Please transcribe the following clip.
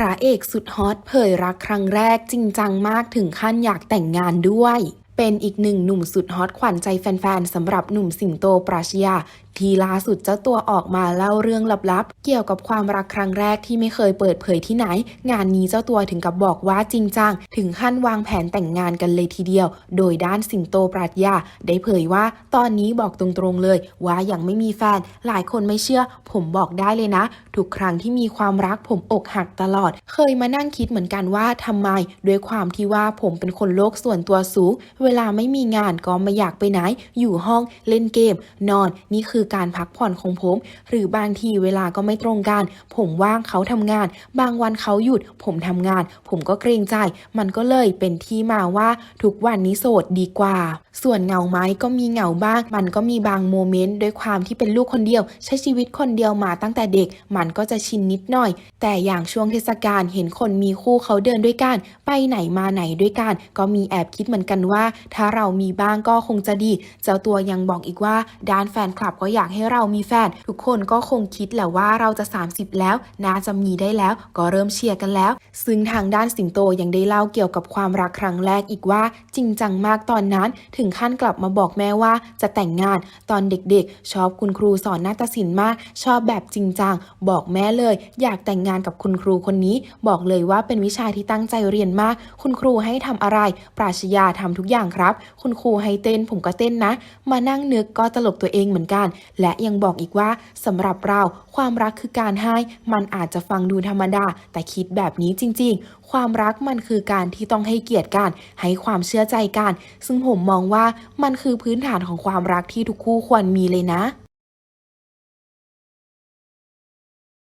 พระเอกสุดฮอตเผยรักครั้งแรกจริงจังมากถึงขั้นอยากแต่งงานด้วย เป็นอีกหนึ่งหนุ่มสุดฮอตขวัญใจแฟนๆสำหรับหนุ่มสิงโตปราชญา ที่ล่าสุดเจ้าตัวออกมาเล่าเรื่องลับๆ เกี่ยวกับความรักครั้งแรกที่ไม่เคยเปิดเผยที่ไหน งานนี้เจ้าตัวถึงกับบอกว่าจริงจัง ถึงขั้นวางแผนแต่งงานกันเลยทีเดียว โดยด้านสิงโตปราชญาได้เผยว่า ตอนนี้บอกตรงๆเลย ว่ายังไม่มีแฟน หลายคนไม่เชื่อ ผมบอกได้เลยนะ ทุกครั้งที่มีความรักผมอกหักตลอด เคยมานั่งคิดเหมือนกันว่าทำไม ด้วยความที่ว่าผมเป็นคนโลกส่วนตัวสูง เวลาไม่มีงานก็ไม่อยากไปไหน อยู่ห้องเล่นเกม นอนนี่คือการพักผ่อนของผม หรือบางทีเวลาก็ไม่ตรงกัน ผมว่างเขาทำงาน บางวันเขาหยุด ผมทำงาน ผมก็เกรงใจ มันก็เลยเป็นที่มาว่าทุกวันนี้โสดดีกว่า ส่วนเหงาไหมก็มีเหงาบ้าง มันก็มีบางโมเมนต์ด้วยความที่เป็นลูกคนเดียว ใช้ชีวิตคนเดียวมาตั้งแต่เด็ก มันก็จะชินนิดหน่อย แต่อย่างช่วงเทศกาลเห็นคนมีคู่เขาเดินด้วยกัน ไปไหนมาไหนด้วยกัน ก็มีแอบคิดเหมือนกันว่า ถ้าเรามีบ้างก็คงจะดี เจ้าตัวยังบอกอีกว่าด้านแฟนคลับก็อยากให้เรามีแฟน ทุกคนก็คงคิดแหละว่าเราจะ 30 แล้วน่าจะมีได้แล้ว ก็เริ่มเชียร์กันแล้ว ซึ่งทางด้านสิงโตยังได้เล่าเกี่ยวกับความรักครั้งแรกอีกว่า จริงจังมากตอนนั้น ถึงขั้นกลับมาบอกแม่ว่าจะแต่งงานตอนเด็กๆ ชอบคุณครูสอนนาฏศิลป์มาก ชอบแบบจริงจังบอกแม่เลย อยากแต่งงานกับคุณครูคนนี้ บอกเลยว่าเป็นวิชาที่ตั้งใจเรียนมาก คุณครูให้ทำอะไร ปราชญาทำทุกอย่างครับ คุณครูให้เต้นผมก็เต้นนะ มานั่งนึกก็ตลกตัวเองเหมือนกันและยังบอกอีกว่าสำหรับเราความรักคือการให้มันอาจจะฟังดูธรรมดา แต่คิดแบบนี้จริง ๆ ความรักมันคือการที่ต้องให้เกียรติกัน ให้ความเชื่อใจกัน ซึ่งผมมองว่ามันคือพื้นฐานของความรักที่ทุกคู่ควรมีเลยนะ